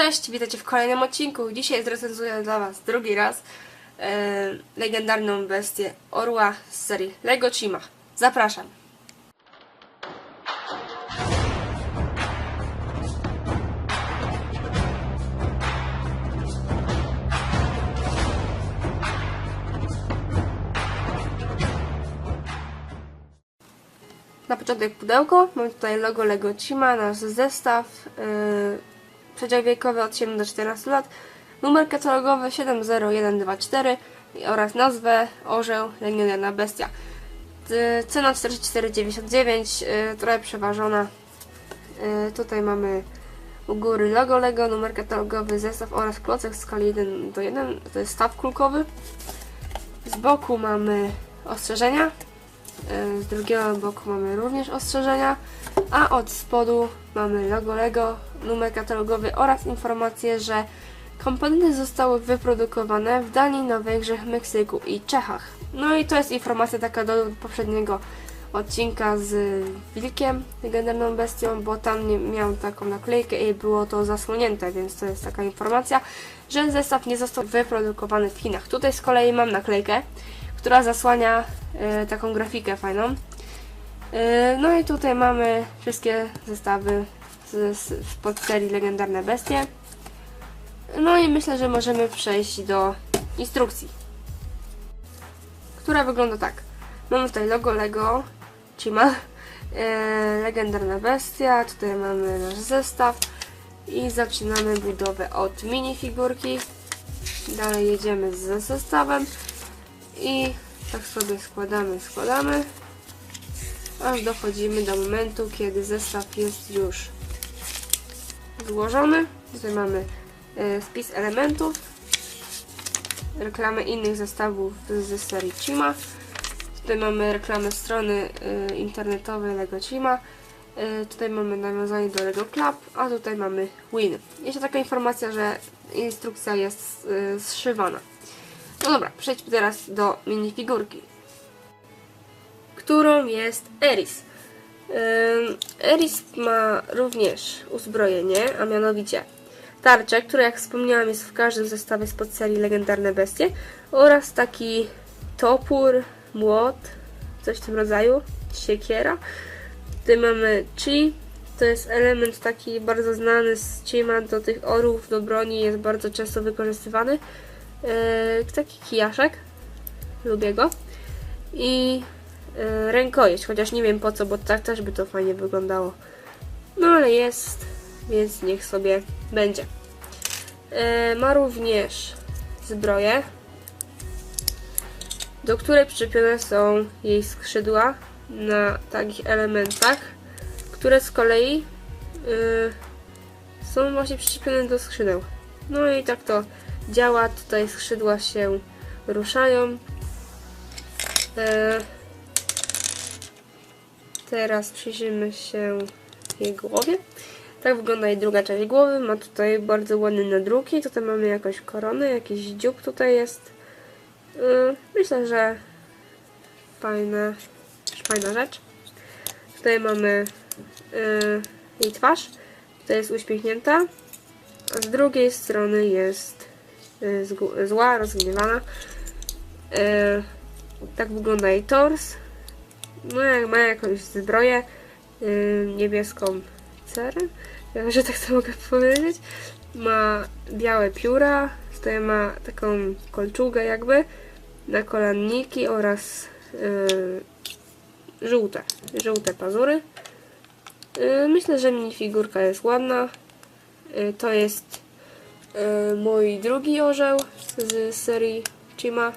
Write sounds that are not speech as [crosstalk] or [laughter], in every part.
Cześć, witajcie w kolejnym odcinku. Dzisiaj zrecenzuję dla Was drugi raz e, legendarną bestię orła z serii Lego Chima. Zapraszam. Na początek pudełko. Mamy tutaj logo Lego Chima, nasz zestaw. Yy, przedział wiekowy od 7 do 14 lat. Numer katalogowy 70124 oraz nazwę Orzeł Legendarna Bestia. Cena 44,99, yy, trochę przeważona. Yy, Tutaj mamy u góry logo Lego, numer katalogowy, zestaw oraz klocek w skali 1 do 1. To jest staw kulkowy. Z boku mamy ostrzeżenia. E, Z drugiego boku mamy również ostrzeżenia, a od spodu mamy logo Lego, numer katalogowy oraz informację, że komponenty zostały wyprodukowane w Danii, na Węgrzech, Meksyku i Czechach. No i to jest informacja taka do poprzedniego odcinka z Wilkiem, legendarną bestią, bo tam miał taką naklejkę i było to zasłonięte, więc to jest taka informacja, że zestaw nie został wyprodukowany w Chinach. Tutaj z kolei mam naklejkę, która zasłania e, taką grafikę fajną. E, no i tutaj mamy wszystkie zestawy z, z, z podserii Legendarne Bestie. No i myślę, że możemy przejść do instrukcji, która wygląda tak. Mamy tutaj logo Lego Chima, e, Legendarna Bestia, tutaj mamy nasz zestaw i zaczynamy budowę od minifigurki. Dalej jedziemy z zestawem i tak sobie składamy, składamy, aż dochodzimy do momentu, kiedy zestaw jest już złożony. Tutaj mamy e, spis elementów, reklamę innych zestawów ze serii Chima. Tutaj mamy reklamę strony e, internetowej Lego Chima. E, Tutaj mamy nawiązanie do Lego Club, a tutaj mamy Win. Jeszcze taka informacja, że instrukcja jest e, zszywana. No dobra, przejdźmy teraz do minifigurki, którą jest Eris. Eris ma również uzbrojenie, a mianowicie tarczę, która jak wspomniałam jest w każdym zestawie z podserii Legendarne Bestie oraz taki topór, młot, coś w tym rodzaju, siekiera. Tutaj mamy chi, to jest element taki bardzo znany z Chima do tych orłów, do broni, jest bardzo często wykorzystywany. Yy, taki kijaszek. Lubię go. I rękojeść, chociaż nie wiem po co, bo tak też by to fajnie wyglądało. No ale jest, więc niech sobie będzie. Yy, ma również zbroję, do której przyczepione są jej skrzydła na takich elementach, które z kolei yy, są właśnie przyczepione do skrzydeł. No i tak to działa. Tutaj skrzydła się ruszają. E, teraz przyjrzymy się jej głowie. Tak wygląda jej druga część głowy. Ma tutaj bardzo ładne nadruki. Tutaj mamy jakąś koronę, jakiś dziób tutaj jest. E, myślę, że fajne, fajna rzecz. Tutaj mamy e, jej twarz. Tutaj jest uśmiechnięta. A z drugiej strony jest y, zła, rozgniewana. E, tak wygląda jej tors. No jak ma jakąś zbroję y, niebieską cerę, [laughs] że tak to mogę powiedzieć. Ma białe pióra, tutaj ma taką kolczugę jakby, nakolanniki oraz y, żółte, żółte pazury. Y, myślę, że minifigurka jest ładna. Y, To jest y, mój drugi orzeł z serii Chima.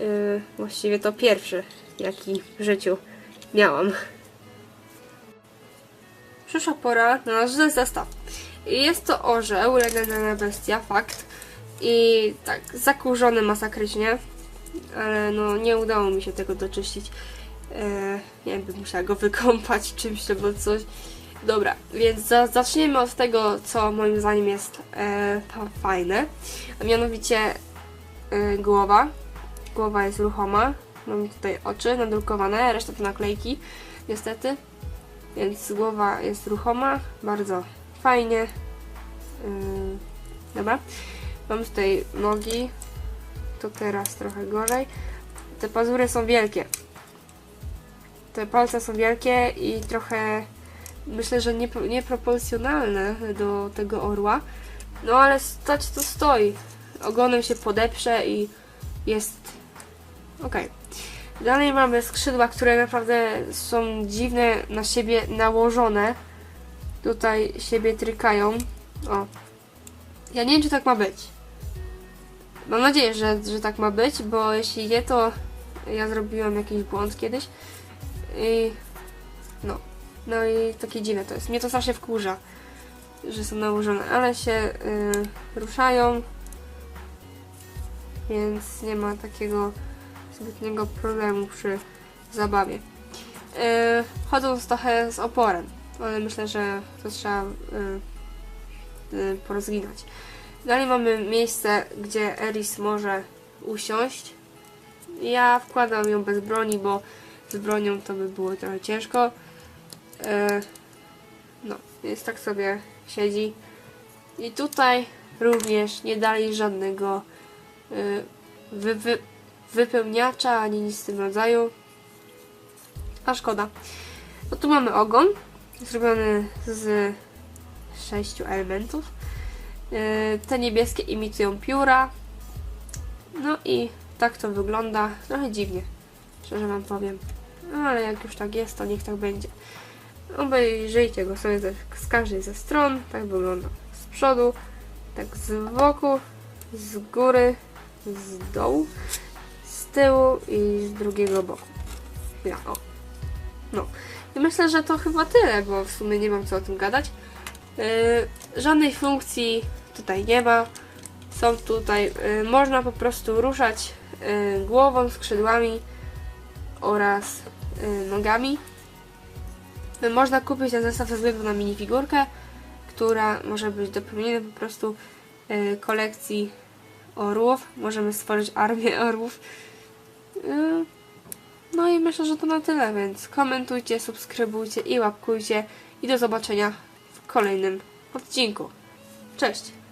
Y, Właściwie to pierwszy, jaki w życiu miałam. Przyszła pora na nasz zestaw. Jest to orzeł, legendarna bestia, fakt. I tak, zakurzony masakrycznie, ale no nie udało mi się tego doczyścić. E, nie wiem, bym musiała go wykąpać czymś albo coś. Dobra, więc za, zaczniemy od tego, co moim zdaniem jest e, fa- fajne. A mianowicie e, głowa. Głowa jest ruchoma. Mamy tutaj oczy nadrukowane, reszta to naklejki, niestety. Więc głowa jest ruchoma, bardzo fajnie. Yy, dobra. Mam tutaj nogi. To teraz trochę gorzej. Te pazury są wielkie. Te palce są wielkie i trochę myślę, że niepro- nieproporcjonalne do tego orła. No ale stać to stoi. Ogonem się podeprze i jest okej. Dalej mamy skrzydła, które naprawdę są dziwne na siebie nałożone. Tutaj siebie trykają. O. Ja nie wiem, czy tak ma być. Mam nadzieję, że, że tak ma być, bo jeśli nie, to ja zrobiłam jakiś błąd kiedyś. I no. No i takie dziwne to jest. Mnie to strasznie wkurza, że są nałożone, ale się y, ruszają, więc nie ma takiego zbytniego problemu przy zabawie. Yy, chodząc trochę z oporem, ale myślę, że to trzeba yy, yy. Dalej mamy miejsce, gdzie Eris może usiąść. Ja wkładam ją bez broni, bo z bronią to by było trochę ciężko. Yy, no, więc tak sobie siedzi. I tutaj również nie dali żadnego yy, wy, wy, wypełniacza ani nic w tym rodzaju. A szkoda. No tu mamy ogon, zrobiony z sześciu elementów. Yy, Te niebieskie imitują pióra. No i tak to wygląda. Trochę dziwnie, szczerze wam powiem. No ale jak już tak jest, to niech tak będzie. Obejrzyjcie go sobie z każdej ze stron. Tak wygląda z przodu, tak z boku, z góry, z dołu, tyłu i z drugiego boku. Ja, o. No. I myślę, że to chyba tyle, bo w sumie nie mam co o tym gadać. Yy, żadnej funkcji tutaj nie ma. Są tutaj, yy, można po prostu ruszać yy, głową, skrzydłami oraz yy, nogami. Yy, Można kupić ten zestaw ze względu na minifigurkę, która może być dopełnieniem po prostu yy, kolekcji orłów. Możemy stworzyć armię [laughs] orłów. No i myślę, że to na tyle, więc komentujcie, subskrybujcie i łapkujcie. I do zobaczenia w kolejnym odcinku. Cześć!